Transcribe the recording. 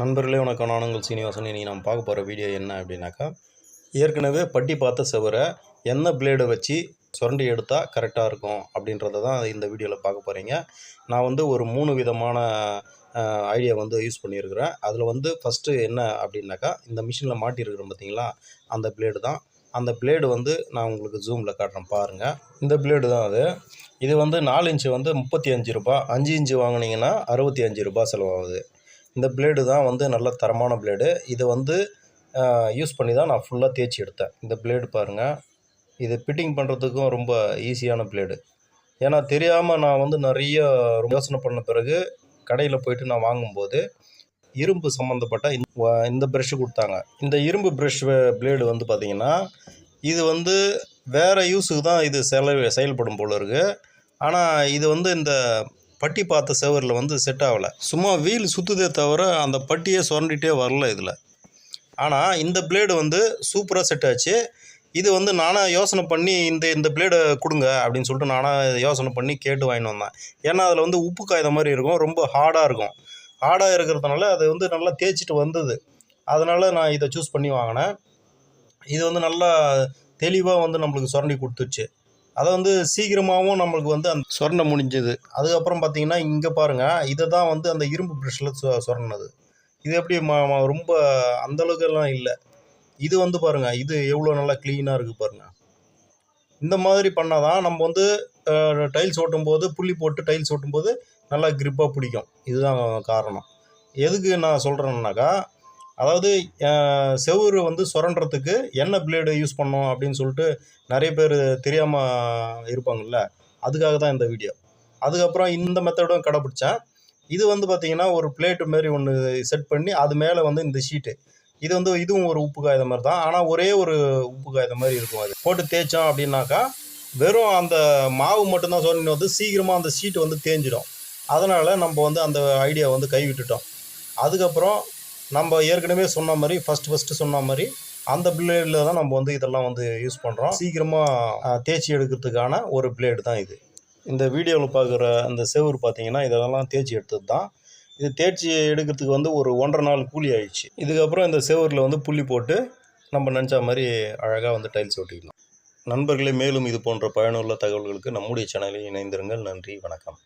நண்பர்களே வணக்கம். நான் உங்கள் சீனிவாசன். இன்றைக்கி நம்ம பார்க்க போகிற வீடியோ என்ன அப்படின்னாக்கா ஏற்கனவே பட்டி பார்த்த செவரை என்ன பிளேடை வச்சு சுரண்டி எடுத்தால் கரெக்டாக இருக்கும் அப்படின்றத தான் இந்த வீடியோவில் பார்க்க போகிறீங்க நான் வந்து ஒரு மூணு விதமான ஐடியா வந்து யூஸ் பண்ணியிருக்கிறேன். அதில் வந்து ஃபஸ்ட்டு என்ன அப்படின்னாக்கா இந்த மிஷினில் மாட்டியிருக்கிறோம் பார்த்தீங்களா அந்த பிளேடு தான். அந்த பிளேடு வந்து நான் உங்களுக்கு ஜூமில் காட்டுறேன் பாருங்கள் இந்த பிளேடு தான் அது. இது வந்து நாலு இன்ச்சு வந்து முப்பத்தி அஞ்சு ரூபா அஞ்சு இன்ச்சு வாங்குனீங்கன்னா அறுபத்தி அஞ்சு ரூபா செலவாகுது. இந்த பிளேடு தான் வந்து நல்ல தரமான பிளேடு இது வந்து யூஸ் பண்ணி தான் நான் ஃபுல்லாக தேய்ச்சி எடுத்தேன். இந்த பிளேடு பாருங்கள் இது ஃபிட்டிங் பண்ணுறதுக்கும் ரொம்ப ஈஸியான பிளேடு ஏன்னா தெரியாமல் நான் வந்து நிறைய யோசனை பண்ண பிறகு கடையில் போயிட்டு நான் வாங்கும்போது இரும்பு சம்மந்தப்பட்ட இந்த ப்ரெஷ்ஷு கொடுத்தாங்க. இந்த இரும்பு ப்ரெஷ் பிளேடு வந்து பார்த்திங்கன்னா இது வந்து வேறு யூஸுக்கு தான் இது செல செயல்படும் போல இருக்குது ஆனால் இது வந்து இந்த பட்டி பார்த்த செவரில் வந்து செட் ஆகலை. சும்மா வீல் சுற்றுதே தவிர அந்த பட்டியே சுரண்டிகிட்டே வரல இதில். ஆனால் இந்த பிளேடு வந்து சூப்பராக செட் ஆச்சு. இது வந்து நானாக யோசனை பண்ணி இந்த இந்த பிளேடை கொடுங்க அப்படின்னு சொல்லிட்டு நானாக யோசனை பண்ணி கேட்டு வாங்கிட்டு வந்தேன். ஏன்னா அதில் வந்து உப்பு காய்த மாதிரி இருக்கும். ரொம்ப ஹார்டாக இருக்கும். ஹார்டாக இருக்கிறதுனால அது வந்து நல்லா தேய்ச்சிட்டு வந்தது. அதனால் நான் இதை சூஸ் பண்ணி வாங்கினேன். இது வந்து நல்லா தெளிவாக வந்து நம்மளுக்கு சுரண்டி கொடுத்துருச்சு அதை வந்து சீக்கிரமாகவும் நம்மளுக்கு வந்து அந்த சொரண முடிஞ்சது. அதுக்கப்புறம் பார்த்தீங்கன்னா இங்கே பாருங்கள் இதை தான் வந்து அந்த இரும்பு ப்ரெஷ்ஷில் சொ சொரணது. இது எப்படி ம ரொம்ப அந்த அளவுக்கெல்லாம் இல்லை. இது வந்து பாருங்கள் இது எவ்வளோ நல்லா க்ளீனாக இருக்குது பாருங்கள் இந்த மாதிரி பண்ணால் தான் நம்ம வந்து டைல்ஸ் ஓட்டும்போது புள்ளி போட்டு டைல்ஸ் ஓட்டும்போது நல்லா கிரிப்பாக பிடிக்கும். இதுதான் காரணம். எதுக்கு நான் சொல்கிறேன்னாக்கா அதாவது செவுறு செவுரு வந்து சுரண்டுறதுக்கு என்ன பிளேடு யூஸ் பண்ணோம் அப்படின்னு சொல்லிட்டு நிறைய பேர் தெரியாமல் இருப்பாங்கல்ல? அதுக்காக தான் இந்த வீடியோ அதுக்கப்புறம் இந்த மெத்தடும் கடைப்பிடிச்சேன். இது வந்து பார்த்திங்கன்னா ஒரு பிளேட்டு மாரி ஒன்று செட் பண்ணி அது மேலே வந்து இந்த ஷீட்டு இது வந்து இதுவும் ஒரு உப்பு காய்த மாதிரி தான். ஆனால் ஒரே ஒரு உப்பு காய்த மாதிரி இருக்கும் அது. போட்டு தேய்ச்சோம் அப்படின்னாக்கா வெறும் அந்த மாவு மட்டும்தான் சொன்ன வந்து சீக்கிரமாக அந்த ஷீட் வந்து தேஞ்சிடும். அதனால் நம்ம வந்து அந்த ஐடியா வந்து கைவிட்டுட்டோம். அதுக்கப்புறம் நம்ம ஏற்கனவே சொன்ன மாதிரி ஃபஸ்ட்டு ஃபஸ்ட்டு சொன்ன மாதிரி அந்த பிளேடில் தான் நம்ம வந்து இதெல்லாம் வந்து யூஸ் பண்ணுறோம் சீக்கிரமாக தேய்ச்சி எடுக்கிறதுக்கான ஒரு பிளேடு தான் இது. இந்த வீடியோவில் பார்க்குற அந்த செவுரு பார்த்தீங்கன்னா இதெல்லாம் தேய்ச்சி எடுத்தது தான். இது தேய்ச்சி எடுக்கிறதுக்கு வந்து ஒரு ஒன்றரை நாள் கூலி ஆயிடுச்சு. இதுக்கப்புறம் இந்த செவரில் வந்து புள்ளி போட்டு நம்ம நினச்ச மாதிரி அழகாக வந்து டைல்ஸ் ஒட்டிக்கலாம் நண்பர்களே மேலும் இது போன்ற பயனுள்ள தகவல்களுக்கு நம்முடைய சேனலில் இணைந்திருங்கள். நன்றி வணக்கம்.